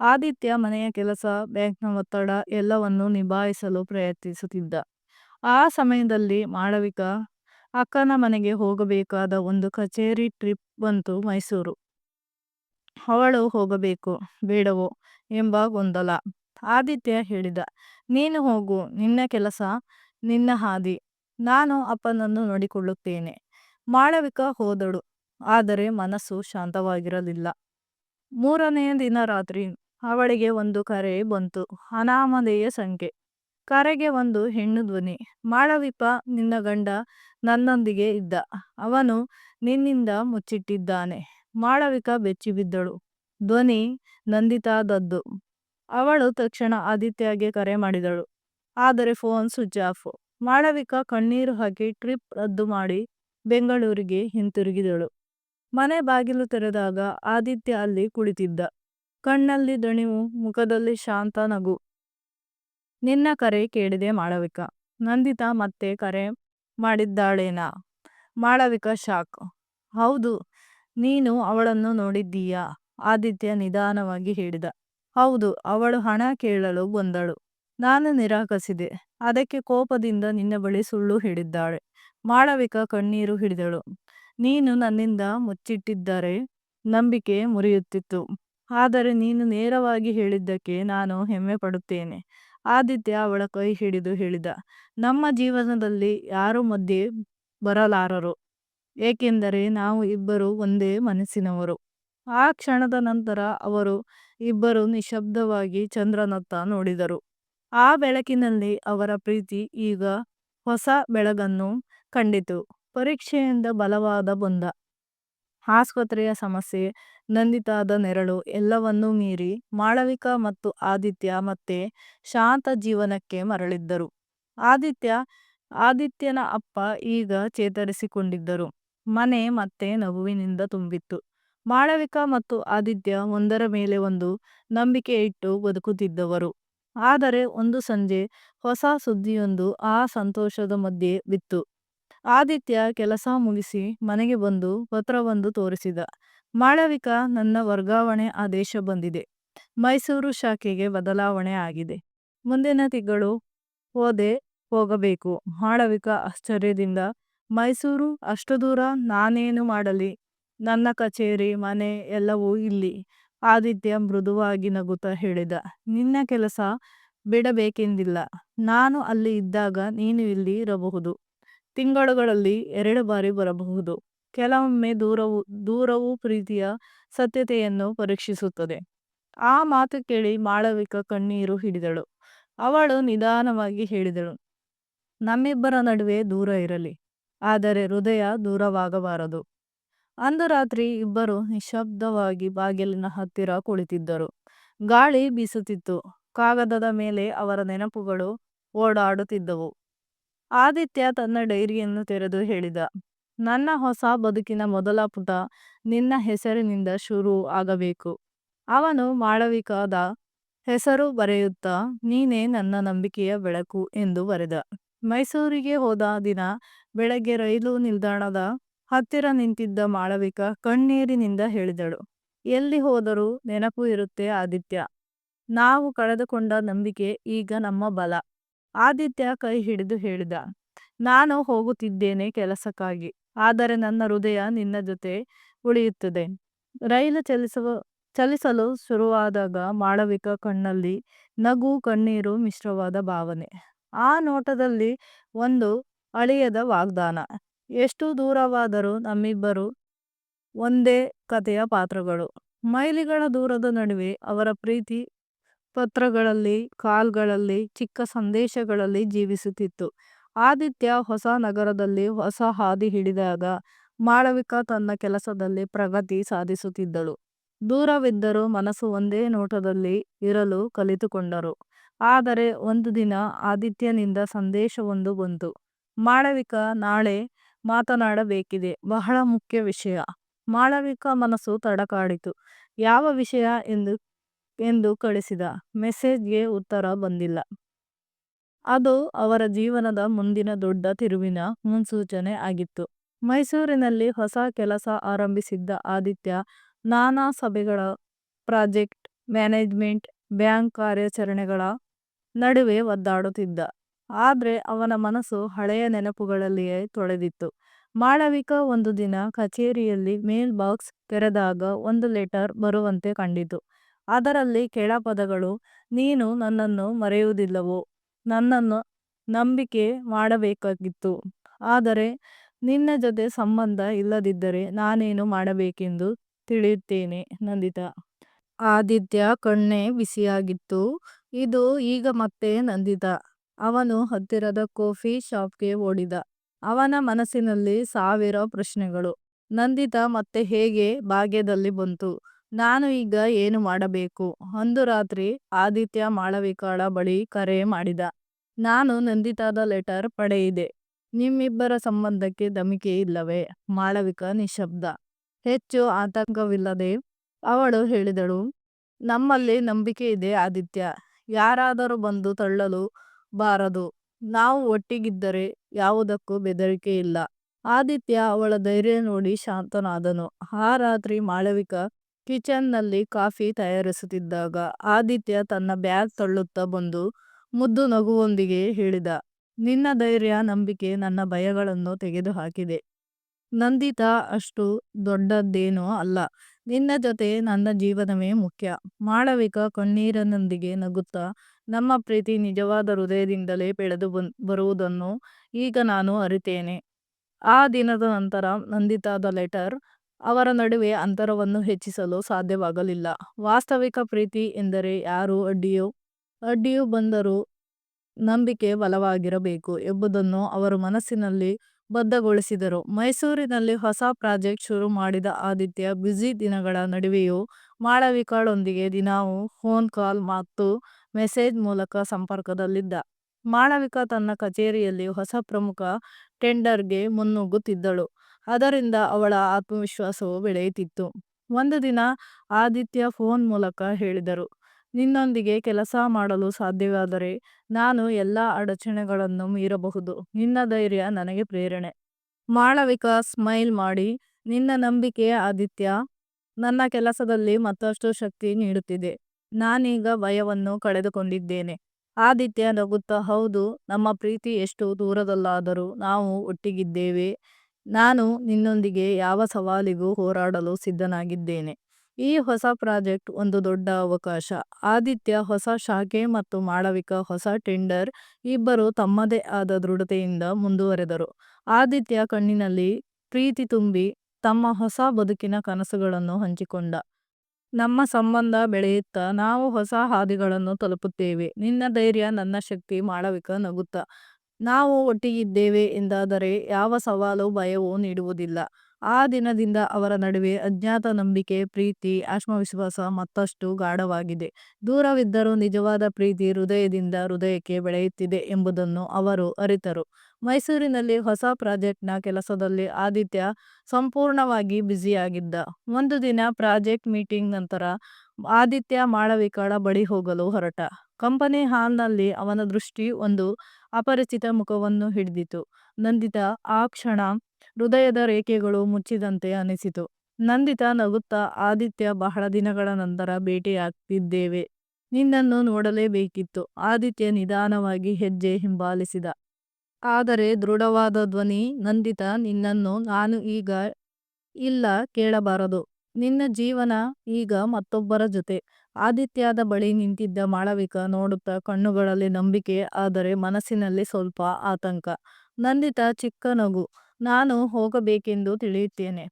ಆದಿತ್ಯ ಮನೆಯ ಕೆಲಸ, ಬ್ಯಾಂಕ್ನ ಒತ್ತಡ ಎಲ್ಲವನ್ನೂ ನಿಭಾಯಿಸಲು ಪ್ರಯತ್ನಿಸುತ್ತಿದ್ದ. ಆ ಸಮಯದಲ್ಲಿ ಮಾಳವಿಕ ಅಕ್ಕನ ಮನೆಗೆ ಹೋಗಬೇಕಾದ ಒಂದು ಕಚೇರಿ ಟ್ರಿಪ್ ಬಂತು ಮೈಸೂರು. ಅವಳು ಹೋಗಬೇಕು ಬೇಡವೋ ಎಂಬ ಗೊಂದಲ. ಆದಿತ್ಯ ಹೇಳಿದ, ನೀನು ಹೋಗು. ನಿನ್ನ ಕೆಲಸ, ನಿನ್ನ ಹಾದಿ. ನಾನು ಅಪ್ಪನನ್ನು ನೋಡಿಕೊಳ್ಳುತ್ತೇನೆ. ಮಾಳವಿಕಾ ಹೋದಳು. ಆದರೆ ಮನಸ್ಸು ಶಾಂತವಾಗಿರಲಿಲ್ಲ. ಮೂರನೆಯ ದಿನ ರಾತ್ರಿ ಅವಳಿಗೆ ಒಂದು ಕರೆ ಬಂತು. ಅನಾಮಧೇಯ ಸಂಖ್ಯೆ. ಕರೆಗೆ ಒಂದು ಹೆಣ್ಣು ಧ್ವನಿ. ಮಾಳವಿಪ ನಿನ್ನ ಗಂಡ ನನ್ನೊಂದಿಗೆ ಇದ್ದ. ಅವನು ನಿನ್ನಿಂದ ಮುಚ್ಚಿಟ್ಟಿದ್ದಾನೆ. ಮಾಳವಿಕ ಬೆಚ್ಚಿಬಿದ್ದಳು. ಧ್ವನಿ ನಂದಿತಾದದ್ದು. ಅವಳು ತಕ್ಷಣ ಆದಿತ್ಯಗೆ ಕರೆ ಮಾಡಿದಳು. ಆದರೆ ಫೋನ್ ಸ್ವಿಚ್ ಆಫ್. ಮಾಳವಿಕಾ ಕಣ್ಣೀರು ಹಾಕಿ ಟ್ರಿಪ್ ರದ್ದು ಮಾಡಿ ಬೆಂಗಳೂರಿಗೆ ಹಿಂತಿರುಗಿದಳು. ಮನೆ ಬಾಗಿಲು ತೆರೆದಾಗ ಆದಿತ್ಯ ಅಲ್ಲಿ ಕುಳಿತಿದ್ದ. ಕಣ್ಣಲ್ಲಿ ದಣಿವು, ಮುಖದಲ್ಲಿ ಶಾಂತ ನಗು. ನಿನ್ನ ಕರೆ ಕೇಳಿದೆ ಮಾಳವಿಕಾ. ನಂದಿತಾ ಮತ್ತೆ ಕರೆ ಮಾಡಿದ್ದಾಳೇನಾ? ಮಾಳವಿಕಾ ಶಾಕ್. ಹೌದು. ನೀನು ಅವಳನ್ನು ನೋಡಿದ್ದೀಯಾ? ಆದಿತ್ಯ ನಿಧಾನವಾಗಿ ಹೇಳಿದ. ಹೌದು. ಅವಳು ಹಣ ಕೇಳಲು ಬಂದಳು. ನಾನು ನಿರಾಕರಿಸಿದೆ. ಅದಕ್ಕೆ ಕೋಪದಿಂದ ನಿನ್ನ ಬಳಿ ಸುಳ್ಳು ಹೇಳಿದ್ದಾಳೆ. ಮಾಳವಿಕ ಕಣ್ಣೀರು ಹಿಡಿದಳು. ನೀನು ನನ್ನಿಂದ ಮುಚ್ಚಿಟ್ಟಿದ್ದರೆ ನಂಬಿಕೆ ಮುರಿಯುತ್ತಿತ್ತು. ಆದರೆ ನೀನು ನೇರವಾಗಿ ಹೇಳಿದ್ದಕ್ಕೆ ನಾನು ಹೆಮ್ಮೆಪಡುತ್ತೇನೆ. ಆದಿತ್ಯ ಅವಳ ಕೈ ಹಿಡಿದು ಹೇಳಿದ, ನಮ್ಮ ಜೀವನದಲ್ಲಿ ಯಾರು ಮಧ್ಯೆ ಬರಲಾರರು. ಏಕೆಂದರೆ ನಾವು ಇಬ್ಬರು ಒಂದೇ ಮನಸ್ಸಿನವರು. ಆ ಕ್ಷಣದ ನಂತರ ಅವರು ಇಬ್ಬರೂ ನಿಶಬ್ದವಾಗಿ ಚಂದ್ರನತ್ತ ನೋಡಿದರು. ಆ ಬೆಳಕಿನಲ್ಲಿ ಅವರ ಪ್ರೀತಿ ಈಗ ಹೊಸ ಬೆಳಗನ್ನು ಕಂಡಿತು. ಪರೀಕ್ಷೆಯಿಂದ ಬಲವಾದ ಬಂದ ಆಸ್ಪತ್ರೆಯ ಸಮಸ್ಯೆ, ನಂದಿತಾದ ನೆರಳು ಎಲ್ಲವನ್ನೂ ಮೀರಿ ಮಾಳವಿಕಾ ಮತ್ತು ಆದಿತ್ಯ ಮತ್ತೆ ಶಾಂತ ಜೀವನಕ್ಕೆ ಮರಳಿದ್ದರು. ಆದಿತ್ಯ ಆದಿತ್ಯನ ಅಪ್ಪ ಈಗ ಚೇತರಿಸಿಕೊಂಡಿದ್ದರು. ಮನೆ ಮತ್ತೆ ನಗುವಿನಿಂದ ತುಂಬಿತ್ತು. ಮಾಳವಿಕಾ ಮತ್ತು ಆದಿತ್ಯ ಒಂದರ ಮೇಲೆ ಒಂದು ನಂಬಿಕೆ ಇಟ್ಟು ಬದುಕುತ್ತಿದ್ದವರು. ಆದರೆ ಒಂದು ಸಂಜೆ ಹೊಸ ಸುದ್ದಿಯೊಂದು ಆ ಸಂತೋಷದ ಮಧ್ಯೆ ಬಿತ್ತು. ಆದಿತ್ಯ ಕೆಲಸ ಮುಗಿಸಿ ಮನೆಗೆ ಬಂದು ಪತ್ರವೊಂದು ತೋರಿಸಿದ. ಮಾಳವಿಕಾ, ನನ್ನ ವರ್ಗಾವಣೆ ಆದೇಶ ಬಂದಿದೆ. ಮೈಸೂರು ಶಾಖೆಗೆ ಬದಲಾವಣೆ ಆಗಿದೆ. ಮುಂದಿನ ತಿಂಗಳು ಹೋದೆ ಹೋಗಬೇಕು. ಮಾಳವಿಕಾ ಆಶ್ಚರ್ಯದಿಂದ, ಮೈಸೂರು? ಅಷ್ಟು ದೂರ? ನಾನೇನು ಮಾಡಲಿ? ನನ್ನ ಕಚೇರಿ, ಮನೆ ಎಲ್ಲವೂ ಇಲ್ಲಿ. ಆದಿತ್ಯ ಮೃದುವಾಗಿ ನಗುತ್ತ ಹೇಳಿದ, ನಿನ್ನ ಕೆಲಸ ಬಿಡಬೇಕೆಂದಿಲ್ಲ. ನಾನು ಅಲ್ಲಿ ಇದ್ದಾಗ ನೀನು ಇಲ್ಲಿ ಇರಬಹುದು. ತಿಂಗಳುಗಳಲ್ಲಿ ಎರಡು ಬಾರಿ ಬರಬಹುದು. ಕೆಲವೊಮ್ಮೆ ದೂರವು ಪ್ರೀತಿಯ ಸತ್ಯತೆಯನ್ನು ಪರೀಕ್ಷಿಸುತ್ತದೆ. ಆ ಮಾತು ಕೇಳಿ ಮಾಳವಿಕ ಕಣ್ಣೀರು ಹಿಡಿದಳು. ಅವಳು ನಿಧಾನವಾಗಿ ಹೇಳಿದಳು, ನಮ್ಮಿಬ್ಬರ ನಡುವೆ ದೂರ ಇರಲಿ. ಆದರೆ ಹೃದಯ ದೂರವಾಗಬಾರದು. ಅಂದು ರಾತ್ರಿ ಇಬ್ಬರು ನಿಶ್ಶಬ್ದವಾಗಿ ಬಾಗಿಲಿನ ಹತ್ತಿರ ಕುಳಿತಿದ್ದರು. ಗಾಳಿ ಬೀಸುತ್ತಿತ್ತು. ಕಾಗದದ ಮೇಲೆ ಅವರ ನೆನಪುಗಳು ಓಡಾಡುತ್ತಿದ್ದವು. ಆದಿತ್ಯ ತನ್ನ ಡೈರಿಯನ್ನು ತೆರೆದು ಹೇಳಿದ, ನನ್ನ ಹೊಸ ಬದುಕಿನ ಮೊದಲ ಪುಟ ನಿನ್ನ ಹೆಸರಿನಿಂದ ಶುರು ಆಗಬೇಕು. ಅವನು ಮಾಳವಿಕಾದ ಹೆಸರು ಬರೆಯುತ್ತಾ ನೀನೇ ನನ್ನ ನಂಬಿಕೆಯ ಬೆಳಕು ಎಂದು ಬರೆದ. ಮೈಸೂರಿಗೆ ಹೋದ ದಿನ ಬೆಳಗ್ಗೆ ರೈಲು ನಿಲ್ದಾಣದ ಹತ್ತಿರ ನಿಂತಿದ್ದ ಮಾಳವಿಕ ಕಣ್ಣೀರಿನಿಂದ ಹೇಳಿದಳು, ಎಲ್ಲಿ ಹೋದರೂ ನೆನಪು ಇರುತ್ತೆ ಆದಿತ್ಯ. ನಾವು ಕಳೆದುಕೊಂಡ ನಂಬಿಕೆ ಈಗ ನಮ್ಮ ಬಲ. ಆದಿತ್ಯ ಕೈ ಹಿಡಿದು ಹೇಳಿದ, ನಾನು ಹೋಗುತ್ತಿದ್ದೇನೆ ಕೆಲಸಕ್ಕಾಗಿ. ಆದರೆ ನನ್ನ ಹೃದಯ ನಿನ್ನ ಜೊತೆ ಉಳಿಯುತ್ತದೆ. ರೈಲು ಚಲಿಸುವ ಚಲಿಸಲು ಶುರುವಾದಾಗ ಮಾಳವಿಕ ಕಣ್ಣಲ್ಲಿ ನಗು, ಕಣ್ಣೀರು ಮಿಶ್ರವಾದ ಭಾವನೆ. ಆ ನೋಟದಲ್ಲಿ ಒಂದು ಅಳಿಯದ ವಾಗ್ದಾನ. ಎಷ್ಟು ದೂರವಾದರೂ ನಮ್ಮಿಬ್ಬರು ಒಂದೇ ಕಥೆಯ ಪಾತ್ರಗಳು. ಮೈಲಿಗಳ ದೂರದ ನಡುವೆ ಅವರ ಪ್ರೀತಿ ಪತ್ರಗಳಲ್ಲಿ, ಕಾಲ್ಗಳಲ್ಲಿ, ಚಿಕ್ಕ ಸಂದೇಶಗಳಲ್ಲಿ ಜೀವಿಸುತ್ತಿತ್ತು. ಆದಿತ್ಯ ಹೊಸ ನಗರದಲ್ಲಿ ಹೊಸ ಹಾದಿ ಹಿಡಿದಾಗ ಮಾಳವಿಕಾ ತನ್ನ ಕೆಲಸದಲ್ಲಿ ಪ್ರಗತಿ ಸಾಧಿಸುತ್ತಿದ್ದಳು. ದೂರವಿದ್ದರೂ ಮನಸ್ಸು ಒಂದೇ ನೋಟದಲ್ಲಿ ಇರಲು ಕಲಿತುಕೊಂಡರು. ಆದರೆ ಒಂದು ದಿನ ಆದಿತ್ಯನಿಂದ ಸಂದೇಶವೊಂದು ಬಂತು. ಮಾಳವಿಕಾ ನಾಳೆ ಮಾತನಾಡಬೇಕಿದೆ. ಬಹಳ ಮುಖ್ಯ ವಿಷಯ. ಮಾಳವಿಕಾ ಮನಸ್ಸು ತಡಕಾಡಿತು. ಯಾವ ವಿಷಯ ಎಂದು ಎಂದು ಕಳಿಸಿದ. ಮೆಸೇಜ್ಗೆ ಉತ್ತರ ಬಂದಿಲ್ಲ. ಅದು ಅವರ ಜೀವನದ ಮುಂದಿನ ದೊಡ್ಡ ತಿರುವಿನ ಮುನ್ಸೂಚನೆ ಆಗಿತ್ತು. ಮೈಸೂರಿನಲ್ಲಿ ಹೊಸ ಕೆಲಸ ಆರಂಭಿಸಿದ್ದ ಆದಿತ್ಯ, ನಾನಾ ಸಭೆಗಳ ಪ್ರಾಜೆಕ್ಟ್ ಮ್ಯಾನೇಜ್ಮೆಂಟ್, ಬ್ಯಾಂಕ್ ಕಾರ್ಯಾಚರಣೆಗಳ ನಡುವೆ ಒದ್ದಾಡುತ್ತಿದ್ದ. ಆದ್ರೆ ಅವನ ಮನಸ್ಸು ಹಳೆಯ ನೆನಪುಗಳಲ್ಲಿಯೇ ತೊಳೆದಿತ್ತು. ಮಾಳವಿಕ ಒಂದು ದಿನ ಕಚೇರಿಯಲ್ಲಿ ಮೇಲ್ ಬಾಕ್ಸ್ ತೆರೆದಾಗ ಒಂದು ಲೆಟರ್ ಬರುವಂತೆ ಕಂಡಿತು. ಅದರಲ್ಲಿ ಕೆಳ ಪದಗಳು, ನೀನು ನನ್ನನ್ನು ಮರೆಯುವುದಿಲ್ಲವೋ, ನನ್ನನ್ನು ನಂಬಿಕೆ ಮಾಡಬೇಕಾಗಿತ್ತು. ಆದರೆ ನಿನ್ನ ಜೊತೆ ಸಂಬಂಧ ಇಲ್ಲದಿದ್ದರೆ ನಾನೇನು ಮಾಡಬೇಕೆಂದು ತಿಳಿಯುತ್ತೇನೆ, ನಂದಿತ. ಆದಿತ್ಯ ಕಣ್ಣೆ ಬಿಸಿಯಾಗಿತ್ತು. ಇದು ಈಗ ಮತ್ತೆ, ನಂದಿತಾ. ಅವನು ಹತ್ತಿರದ ಕಾಫಿ ಶಾಪ್ಗೆ ಓಡಿದ. ಅವನ ಮನಸ್ಸಿನಲ್ಲಿ ಸಾವಿರ ಪ್ರಶ್ನೆಗಳು. ನಂದಿತಾ ಮತ್ತೆ ಹೇಗೆ ಭಾಗ್ಯದಲ್ಲಿ ಬಂತು. ನಾನು ಈಗ ಏನು ಮಾಡಬೇಕು? ಅಂದು ರಾತ್ರಿ ಆದಿತ್ಯ ಮಾಳವಿಕಾಳ ಬಳಿ ಕರೆ ಮಾಡಿದ. ನಾನು ನಂದಿತಾದ ಲೆಟರ್ ಪಡೆಯಿದೆ. ನಿಮ್ಮಿಬ್ಬರ ಸಂಬಂಧಕ್ಕೆ ಧಮಿಕೆ ಇಲ್ಲವೇ? ಮಾಳವಿಕಾ ನಿಶಬ್ದ. ಹೆಚ್ಚು ಆತಂಕವಿಲ್ಲದೆ ಅವಳು ಹೇಳಿದಳು. ನಮ್ಮಲ್ಲಿ ನಂಬಿಕೆ ಇದೆ ಆದಿತ್ಯ. ಯಾರಾದರೂ ಬಂದು ತಳ್ಳಲು ಬಾರದು. ನಾವು ಒಟ್ಟಿಗಿದ್ದರೆ ಯಾವುದಕ್ಕೂ ಬೆದರಿಕೆ ಇಲ್ಲ. ಆದಿತ್ಯ ಅವಳ ಧೈರ್ಯ ನೋಡಿ ಶಾಂತನಾದನು. ಆ ರಾತ್ರಿ ಮಾಳವಿಕ ಕಿಚನ್ನಲ್ಲಿ ಕಾಫಿ ತಯಾರಿಸುತ್ತಿದ್ದಾಗ ಆದಿತ್ಯ ತನ್ನ ಬ್ಯಾಗ್ ತಳ್ಳುತ್ತಾ ಬಂದು ಮುದ್ದು ನಗುವೊಂದಿಗೆ ಹೇಳಿದ, ನಿನ್ನ ಧೈರ್ಯ, ನಂಬಿಕೆ, ನನ್ನ ಭಯಗಳನ್ನು ತೆಗೆದುಹಾಕಿದೆ. ನಂದಿತಾ ಅಷ್ಟು ದೊಡ್ಡದ್ದೇನೂ ಅಲ್ಲ. ನಿನ್ನ ಜೊತೆ ನನ್ನ ಜೀವನವೇ ಮುಖ್ಯ. ಮಾಳವಿಕ ಕಣ್ಣೀರನೊಂದಿಗೆ ನಗುತ್ತಾ ನಮ್ಮ ಪ್ರೀತಿ ನಿಜವಾದ ಹೃದಯದಿಂದಲೇ ಬೆಳೆದು ಬನ್, ಬರುವುದನ್ನು ಈಗ ನಾನು ಅರಿತೇನೆ. ಆ ದಿನದ ನಂತರ ನಂದಿತಾದ ಲೆಟರ್ ಅವರ ನಡುವೆ ಅಂತರವನ್ನು ಹೆಚ್ಚಿಸಲು ಸಾಧ್ಯವಾಗಲಿಲ್ಲ. ವಾಸ್ತವಿಕ ಪ್ರೀತಿ ಎಂದರೆ ಯಾರು? ಅಡ್ಡಿಯು? ಅಡ್ಡಿಯು ಬಂದರೂ ನಂಬಿಕೆ ಬಲವಾಗಿರಬೇಕು ಎಂಬುದನ್ನು ಅವರು ಮನಸ್ಸಿನಲ್ಲಿ ಬದ್ಧಗೊಳಿಸಿದರು. ಮೈಸೂರಿನಲ್ಲಿ ಹೊಸ ಪ್ರಾಜೆಕ್ಟ್ ಶುರು ಮಾಡಿದ ಆದಿತ್ಯ, ಬ್ಯುಸಿ ದಿನಗಳ ನಡುವೆಯೂ ಮಾಳವಿಕಾಳೊಂದಿಗೆ ದಿನಾವೂ ಫೋನ್ ಕಾಲ್ ಮತ್ತು ಮೆಸೇಜ್ ಮೂಲಕ ಸಂಪರ್ಕದಲ್ಲಿದ್ದ. ಮಾಳವಿಕಾ ತನ್ನ ಕಚೇರಿಯಲ್ಲಿ ಹೊಸ ಪ್ರಮುಖ ಟೆಂಡರ್ಗೆ ಮುನ್ನುಗ್ಗುತ್ತಿದ್ದಳು. ಅದರಿಂದ ಅವಳ ಆತ್ಮವಿಶ್ವಾಸವು ಬೆಳೆಯುತ್ತಿತ್ತು. ಒಂದು ದಿನ ಆದಿತ್ಯ ಫೋನ್ ಮೂಲಕ ಹೇಳಿದರು. ನಿನ್ನೊಂದಿಗೆ ಕೆಲಸ ಮಾಡಲು ಸಾಧ್ಯವಾದರೆ ನಾನು ಎಲ್ಲ ಅಡಚಣೆಗಳನ್ನು ಮೀರಬಹುದು. ನಿನ್ನ ಧೈರ್ಯ ನನಗೆ ಪ್ರೇರಣೆ. ಮಾಳವಿಕಾ ಸ್ಮೈಲ್ ಮಾಡಿ, ನಿನ್ನ ನಂಬಿಕೆ ಆದಿತ್ಯ ನನ್ನ ಕೆಲಸದಲ್ಲಿ ಮತ್ತಷ್ಟು ಶಕ್ತಿ ನೀಡುತ್ತಿದೆ. ನಾನೀಗ ಭಯವನ್ನು ಕಳೆದುಕೊಂಡಿದ್ದೇನೆ. ಆದಿತ್ಯ ನಗುತ್ತಾ, ಹೌದು, ನಮ್ಮ ಪ್ರೀತಿ ಎಷ್ಟು ದೂರದಲ್ಲಾದರೂ ನಾವು ಒಟ್ಟಿಗಿದ್ದೇವೆ. ನಾನು ನಿನ್ನೊಂದಿಗೆ ಯಾವ ಸವಾಲಿಗೂ ಹೋರಾಡಲು ಸಿದ್ಧನಾಗಿದ್ದೇನೆ. ಈ ಹೊಸ ಪ್ರಾಜೆಕ್ಟ್ ಒಂದು ದೊಡ್ಡ ಅವಕಾಶ. ಆದಿತ್ಯ ಹೊಸ ಶಾಖೆ ಮತ್ತು ಮಾಳವಿಕ ಹೊಸ ಟೆಂಡರ್ ಇಬ್ಬರು ತಮ್ಮದೇ ಆದ ದೃಢತೆಯಿಂದ ಮುಂದುವರೆದರು. ಆದಿತ್ಯ ಕಣ್ಣಿನಲ್ಲಿ ಪ್ರೀತಿ ತುಂಬಿ ತಮ್ಮ ಹೊಸ ಬದುಕಿನ ಕನಸುಗಳನ್ನು ಹಂಚಿಕೊಂಡ. ನಮ್ಮ ಸಂಬಂಧ ಬೆಳೆಯುತ್ತಾ ನಾವು ಹೊಸ ಹಾದಿಗಳನ್ನು ತಲುಪುತ್ತೇವೆ. ನಿನ್ನ ಧೈರ್ಯ, ನನ್ನ ಶಕ್ತಿ ಮಾಳವಿಕ ನಗುತ್ತಾ. ನಾವು ಒಟ್ಟಿಗಿದ್ದೇವೆ ಎಂದಾದರೆ ಯಾವ ಸವಾಲು, ಭಯವೂ ನೀಡುವುದಿಲ್ಲ. ಆ ದಿನದಿಂದ ಅವರ ನಡುವೆ ಅಜ್ಞಾತ ನಂಬಿಕೆ, ಪ್ರೀತಿ, ಆತ್ಮವಿಶ್ವಾಸ ಮತ್ತಷ್ಟು ಗಾಢವಾಗಿದೆ. ದೂರವಿದ್ದರೂ ನಿಜವಾದ ಪ್ರೀತಿ ಹೃದಯದಿಂದ ಹೃದಯಕ್ಕೆ ಬೆಳೆಯುತ್ತಿದೆ ಎಂಬುದನ್ನು ಅವರು ಅರಿತರು. ಮೈಸೂರಿನಲ್ಲಿ ಹೊಸ ಪ್ರಾಜೆಕ್ಟ್ನ ಕೆಲಸದಲ್ಲಿ ಆದಿತ್ಯ ಸಂಪೂರ್ಣವಾಗಿ ಬ್ಯುಸಿಯಾಗಿದ್ದ. ಒಂದು ದಿನ ಪ್ರಾಜೆಕ್ಟ್ ಮೀಟಿಂಗ್ ನಂತರ ಆದಿತ್ಯ ಮಾಳವಿಕಾಳ ಬಳಿ ಹೋಗಲು ಹೊರಟ. ಕಂಪನಿ ಹಾಲ್ನಲ್ಲಿ ಅವನ ದೃಷ್ಟಿ ಒಂದು ಅಪರಿಚಿತ ಮುಖವನ್ನು ಹಿಡಿದಿತು. ನಂದಿತ, ಆ ಕ್ಷಣ ಹೃದಯದ ರೇಖೆಗಳು ಮುಚ್ಚಿದಂತೆ ಅನಿಸಿತು. ನಂದಿತ ನಗುತ್ತಾ, ಆದಿತ್ಯ, ಬಹಳ ದಿನಗಳ ನಂತರ ಭೇಟಿಯಾಗ್ತಿದ್ದೇವೆ. ನಿನ್ನನ್ನು ನೋಡಲೇಬೇಕಿತ್ತು. ಆದಿತ್ಯ ನಿಧಾನವಾಗಿ ಹೆಜ್ಜೆ ಹಿಂಬಾಲಿಸಿದ. ಆದರೆ ದೃಢವಾದ ಧ್ವನಿ, ನಂದಿತ, ನಿನ್ನನ್ನು ನಾನು ಈಗ ಇಲ್ಲ ಕೇಳಬಾರದು. ನಿನ್ನ ಜೀವನ ಈಗ ಮತ್ತೊಬ್ಬರ ಜೊತೆ. ಆದಿತ್ಯದ ಬಳಿ ನಿಂತಿದ್ದ ಮಾಳವಿಕ ನೋಡುತ್ತಾ ಕಣ್ಣುಗಳಲ್ಲಿ ನಂಬಿಕೆ, ಆದರೆ ಮನಸ್ಸಿನಲ್ಲಿ ಸ್ವಲ್ಪ ಆತಂಕ. ನಂದಿತ ಚಿಕ್ಕ ನಗು. ನಾನು ಹೋಗಬೇಕೆಂದು ತಿಳಿಯುತ್ತೇನೆ.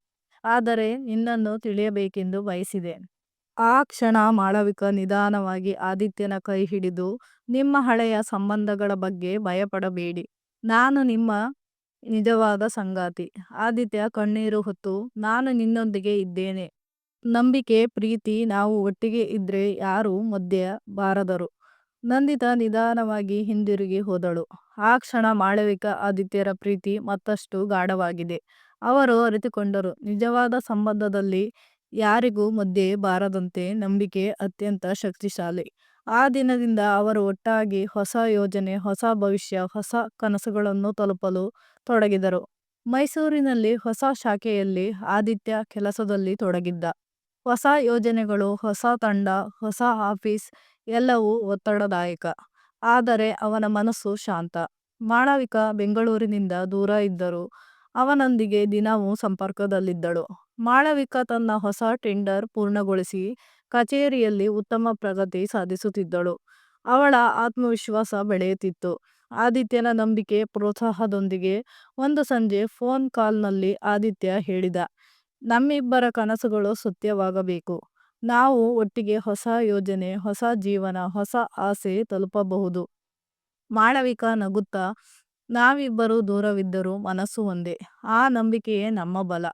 ಆದರೆ ನಿನ್ನನ್ನು ತಿಳಿಯಬೇಕೆಂದು ಬಯಸಿದೆ. ಆ ಕ್ಷಣ ಮಾಳವಿಕ ನಿಧಾನವಾಗಿ ಆದಿತ್ಯನ ಕೈ ಹಿಡಿದು ನಿಮ್ಮ ಹಳೆಯ ಸಂಬಂಧಗಳ ಬಗ್ಗೆ ಭಯಪಡಬೇಡಿ. ನಾನು ನಿಮ್ಮ ನಿಜವಾದ ಸಂಗಾತಿ. ಆದಿತ್ಯ ಕಣ್ಣೀರು ಹೊತ್ತು, ನಾನು ನಿನ್ನೊಂದಿಗೆ ಇದ್ದೇನೆ. ನಂಬಿಕೆ, ಪ್ರೀತಿ, ನಾವು ಒಟ್ಟಿಗೆ ಇದ್ರೆ ಯಾರೂ ಮಧ್ಯ ಬಾರದರು ನಂದಿತಾ ನಿಧಾನವಾಗಿ ಹಿಂದಿರುಗಿ ಹೋದಳು. ಆ ಕ್ಷಣ ಮಾಳವಿಕ ಆದಿತ್ಯರ ಪ್ರೀತಿ ಮತ್ತಷ್ಟು ಗಾಢವಾಗಿದೆ. ಅವರು ಅರಿತುಕೊಂಡರು, ನಿಜವಾದ ಸಂಬಂಧದಲ್ಲಿ ಯಾರಿಗೂ ಮಧ್ಯೆ ಬಾರದಂತೆ ನಂಬಿಕೆ ಅತ್ಯಂತ ಶಕ್ತಿಶಾಲಿ. ಆ ದಿನದಿಂದ ಅವರು ಒಟ್ಟಾಗಿ ಹೊಸ ಯೋಜನೆ, ಹೊಸ ಭವಿಷ್ಯ, ಹೊಸ ಕನಸುಗಳನ್ನು ತಲುಪಲು ತೊಡಗಿದರು. ಮೈಸೂರಿನಲ್ಲಿ ಹೊಸ ಶಾಖೆಯಲ್ಲಿ ಆದಿತ್ಯ ಕೆಲಸದಲ್ಲಿ ತೊಡಗಿದ್ದ. ಹೊಸ ಯೋಜನೆಗಳು, ಹೊಸ ತಂಡ, ಹೊಸ ಆಫೀಸ್ ಎಲ್ಲವೂ ಒತ್ತಡದಾಯಕ. ಆದರೆ ಅವನ ಮನಸ್ಸು ಶಾಂತ. ಮಾಳವಿಕ ಬೆಂಗಳೂರಿನಿಂದ ದೂರ ಇದ್ದರು. ಅವನೊಂದಿಗೆ ದಿನವೂ ಸಂಪರ್ಕದಲ್ಲಿದ್ದಳು. ಮಾಳವಿಕ ತನ್ನ ಹೊಸ ಟೆಂಡರ್ ಪೂರ್ಣಗೊಳಿಸಿ ಕಚೇರಿಯಲ್ಲಿ ಉತ್ತಮ ಪ್ರಗತಿ ಸಾಧಿಸುತ್ತಿದ್ದಳು. ಅವಳ ಆತ್ಮವಿಶ್ವಾಸ ಬೆಳೆಯುತ್ತಿತ್ತು. ಆದಿತ್ಯನ ನಂಬಿಕೆ ಪ್ರೋತ್ಸಾಹದೊಂದಿಗೆ ಒಂದು ಸಂಜೆ ಫೋನ್ ಕಾಲ್ನಲ್ಲಿ ಆದಿತ್ಯ ಹೇಳಿದ, ನಮ್ಮಿಬ್ಬರ ಕನಸುಗಳು ಸತ್ಯವಾಗಬೇಕು. ನಾವು ಒಟ್ಟಿಗೆ ಹೊಸ ಯೋಜನೆ, ಹೊಸ ಜೀವನ, ಹೊಸ ಆಸೆ ತಲುಪಬಹುದು. ಮಾಳವಿಕ ನಗುತ್ತಾ ನಾವಿಬ್ಬರು ದೂರವಿದ್ದರೂ ಮನಸ್ಸು ಒಂದೇ. ಆ ನಂಬಿಕೆಯೇ ನಮ್ಮ ಬಲ.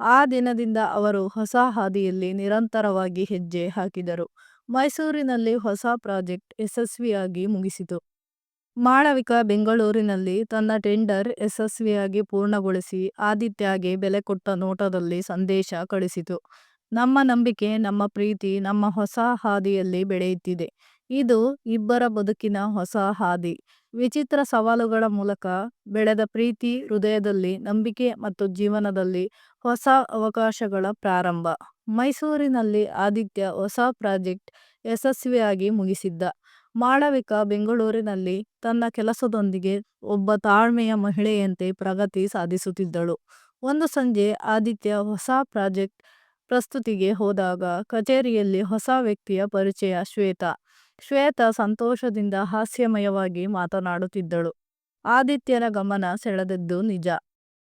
ಆ ದಿನದಿಂದ ಅವರು ಹೊಸ ಹಾದಿಯಲ್ಲಿ ನಿರಂತರವಾಗಿ ಹೆಜ್ಜೆ ಹಾಕಿದರು. ಮೈಸೂರಿನಲ್ಲಿ ಹೊಸ ಪ್ರಾಜೆಕ್ಟ್ ಯಶಸ್ವಿಯಾಗಿ ಮುಗಿಸಿತು. ಮಾಳವಿಕ ಬೆಂಗಳೂರಿನಲ್ಲಿ ತನ್ನ ಟೆಂಡರ್ ಯಶಸ್ವಿಯಾಗಿ ಪೂರ್ಣಗೊಳಿಸಿ, ಆದಿತ್ಯಗೆ ಬೆಲೆ ಕೊಟ್ಟ ನೋಟದಲ್ಲಿ ಸಂದೇಶ ಕಳಿಸಿತು. ನಮ್ಮ ನಂಬಿಕೆ, ನಮ್ಮ ಪ್ರೀತಿ, ನಮ್ಮ ಹೊಸ ಹಾದಿಯಲ್ಲಿ ಬೆಳೆಯುತ್ತಿದೆ. ಇದು ಇಬ್ಬರ ಬದುಕಿನ ಹೊಸ ಹಾದಿ. ವಿಚಿತ್ರ ಸವಾಲುಗಳ ಮೂಲಕ ಬೆಳೆದ ಪ್ರೀತಿ, ಹೃದಯದಲ್ಲಿ ನಂಬಿಕೆ ಮತ್ತು ಜೀವನದಲ್ಲಿ ಹೊಸ ಅವಕಾಶಗಳ ಪ್ರಾರಂಭ. ಮೈಸೂರಿನಲ್ಲಿ ಆದಿತ್ಯ ಹೊಸ ಪ್ರಾಜೆಕ್ಟ್ ಯಶಸ್ವಿಯಾಗಿ ಮುಗಿಸಿದ್ದ. ಮಾಳವಿಕ ಬೆಂಗಳೂರಿನಲ್ಲಿ ತನ್ನ ಕೆಲಸದೊಂದಿಗೆ ಒಬ್ಬ ತಾಳ್ಮೆಯ ಮಹಿಳೆಯಂತೆ ಪ್ರಗತಿ ಸಾಧಿಸುತ್ತಿದ್ದಳು. ಒಂದು ಸಂಜೆ ಆದಿತ್ಯ ಹೊಸ ಪ್ರಾಜೆಕ್ಟ್ ಪ್ರಸ್ತುತಿಗೆ ಹೋದಾಗ ಕಚೇರಿಯಲ್ಲಿ ಹೊಸ ವ್ಯಕ್ತಿಯ ಪರಿಚಯ ಶ್ವೇತಾ. ಶ್ವೇತಾ ಸಂತೋಷದಿಂದ ಹಾಸ್ಯಮಯವಾಗಿ ಮಾತನಾಡುತ್ತಿದ್ದಳು. ಆದಿತ್ಯನ ಗಮನ ಸೆಳೆದದ್ದು ನಿಜ.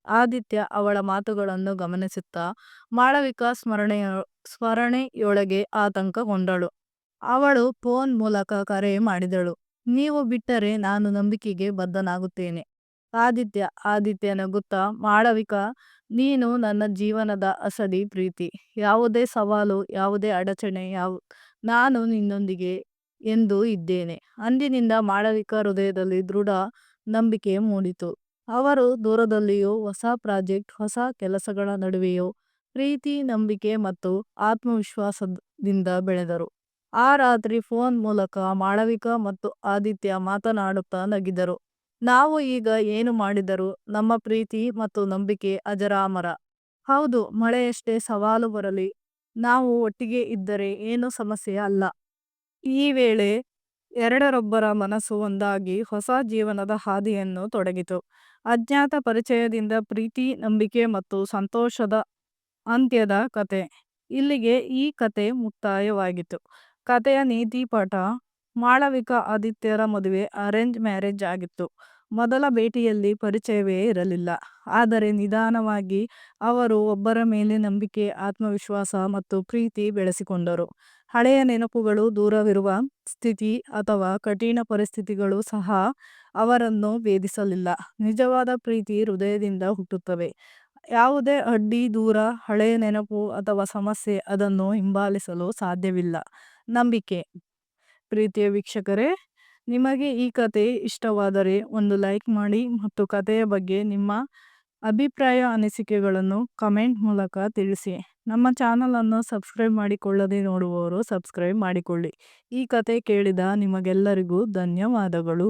ಆದಿತ್ಯ ಅವಳ ಮಾತುಗಳನ್ನು ಗಮನಿಸುತ್ತಾ ಮಾಳವಿಕ ಸ್ಮರಣೆಯ, ಸ್ಮರಣೆಯೊಳಗೆ ಆತಂಕಗೊಂಡಳು. ಅವಳು ಫೋನ್ ಮೂಲಕ ಕರೆ ಮಾಡಿದಳು. ನೀವು ಬಿಟ್ಟರೆ ನಾನು ನಂಬಿಕೆಗೆ ಬದ್ಧನಾಗುತ್ತೇನೆ. ಆದಿತ್ಯ ಆದಿತ್ಯ ನಗುತ್ತಾ ಮಾಳವಿಕ, ನೀನು ನನ್ನ ಜೀವನದ ಅಸಲಿ ಪ್ರೀತಿ. ಯಾವುದೇ ಸವಾಲು, ಯಾವುದೇ ಅಡಚಣೆ, ಯಾವ, ನಾನು ನಿನ್ನೊಂದಿಗೆ ಎಂದು ಇದ್ದೇನೆ. ಅಂದಿನಿಂದ ಮಾಳವಿಕ ಹೃದಯದಲ್ಲಿ ದೃಢ ನಂಬಿಕೆ ಮೂಡಿತು. ಅವರು ದೂರದಲ್ಲಿಯೂ, ಹೊಸ ಪ್ರಾಜೆಕ್ಟ್, ಹೊಸ ಕೆಲಸಗಳ ನಡುವೆಯೂ, ಪ್ರೀತಿ, ನಂಬಿಕೆ ಮತ್ತು ಆತ್ಮವಿಶ್ವಾಸದಿಂದ ಬೆಳೆದರು. ಆ ರಾತ್ರಿ ಫೋನ್ ಮೂಲಕ ಮಾಳವಿಕ ಮತ್ತು ಆದಿತ್ಯ ಮಾತನಾಡುತ್ತಾ ನಗಿದರು. ನಾವು ಈಗ ಏನು ಮಾಡಿದರೂ ನಮ್ಮ ಪ್ರೀತಿ ಮತ್ತು ನಂಬಿಕೆ ಅಜರಾಮರ ಹೌದು, ಮಳೆಯಷ್ಟೇ ಸವಾಲು ಬರಲಿ. ನಾವು ಒಟ್ಟಿಗೆ ಇದ್ದರೆ ಏನು ಸಮಸ್ಯೆ ಅಲ್ಲ. ಈ ವೇಳೆ ಎರಡರೊಬ್ಬರ ಮನಸ್ಸು ಒಂದಾಗಿ ಹೊಸ ಜೀವನದ ಹಾದಿಯನ್ನು ತೊಡಗಿತು. ಅಜ್ಞಾತ ಪರಿಚಯದಿಂದ ಪ್ರೀತಿ, ನಂಬಿಕೆ ಮತ್ತು ಸಂತೋಷದ ಅಂತ್ಯದ ಕತೆ. ಇಲ್ಲಿಗೆ ಈ ಕತೆ ಮುಕ್ತಾಯವಾಗಿತ್ತು. ಕತೆಯ ನೀತಿ ಪಾಠ ಮಾಳವಿಕ ಆದಿತ್ಯರ ಮದುವೆ ಅರೇಂಜ್ ಮ್ಯಾರೇಜ್ ಆಗಿತ್ತು. ಮೊದಲ ಭೇಟಿಯಲ್ಲಿ ಪರಿಚಯವೇ ಇರಲಿಲ್ಲ. ಆದರೆ ನಿಧಾನವಾಗಿ ಅವರು ಒಬ್ಬರ ಮೇಲೆ ನಂಬಿಕೆ, ಆತ್ಮವಿಶ್ವಾಸ ಮತ್ತು ಪ್ರೀತಿ ಬೆಳೆಸಿಕೊಂಡರು. ಹಳೆಯ ನೆನಪುಗಳು ದೂರವಿರುವ ಸ್ಥಿತಿ ಅಥವಾ ಕಠಿಣ ಪರಿಸ್ಥಿತಿಗಳು ಸಹ ಅವರನ್ನು ಭೇದಿಸಲಿಲ್ಲ. ನಿಜವಾದ ಪ್ರೀತಿ ಹೃದಯದಿಂದ ಹುಟ್ಟುತ್ತವೆ. ಯಾವುದೇ ಅಡ್ಡಿ, ದೂರ, ಹಳೆಯ ನೆನಪು ಅಥವಾ ಸಮಸ್ಯೆ ಅದನ್ನು ಹಿಂಬಾಲಿಸಲು ಸಾಧ್ಯವಿಲ್ಲ. ನಂಬಿಕೆ. ಪ್ರೀತಿಯ ವೀಕ್ಷಕರೇ, ನಿಮಗೆ ಈ ಕತೆ ಇಷ್ಟವಾದರೆ ಒಂದು ಲೈಕ್ ಮಾಡಿ ಮತ್ತು ಕಥೆಯ ಬಗ್ಗೆ ನಿಮ್ಮ ಅಭಿಪ್ರಾಯ ಅನಿಸಿಕೆಗಳನ್ನು ಕಮೆಂಟ್ ಮೂಲಕ ತಿಳಿಸಿ. ನಮ್ಮ ಚಾನಲನ್ನು ಸಬ್ಸ್ಕ್ರೈಬ್ ಮಾಡಿಕೊಳ್ಳದೆ ನೋಡುವವರು ಸಬ್ಸ್ಕ್ರೈಬ್ ಮಾಡಿಕೊಳ್ಳಿ. ಈ ಕತೆ ಕೇಳಿದ ನಿಮಗೆಲ್ಲರಿಗೂ ಧನ್ಯವಾದಗಳು.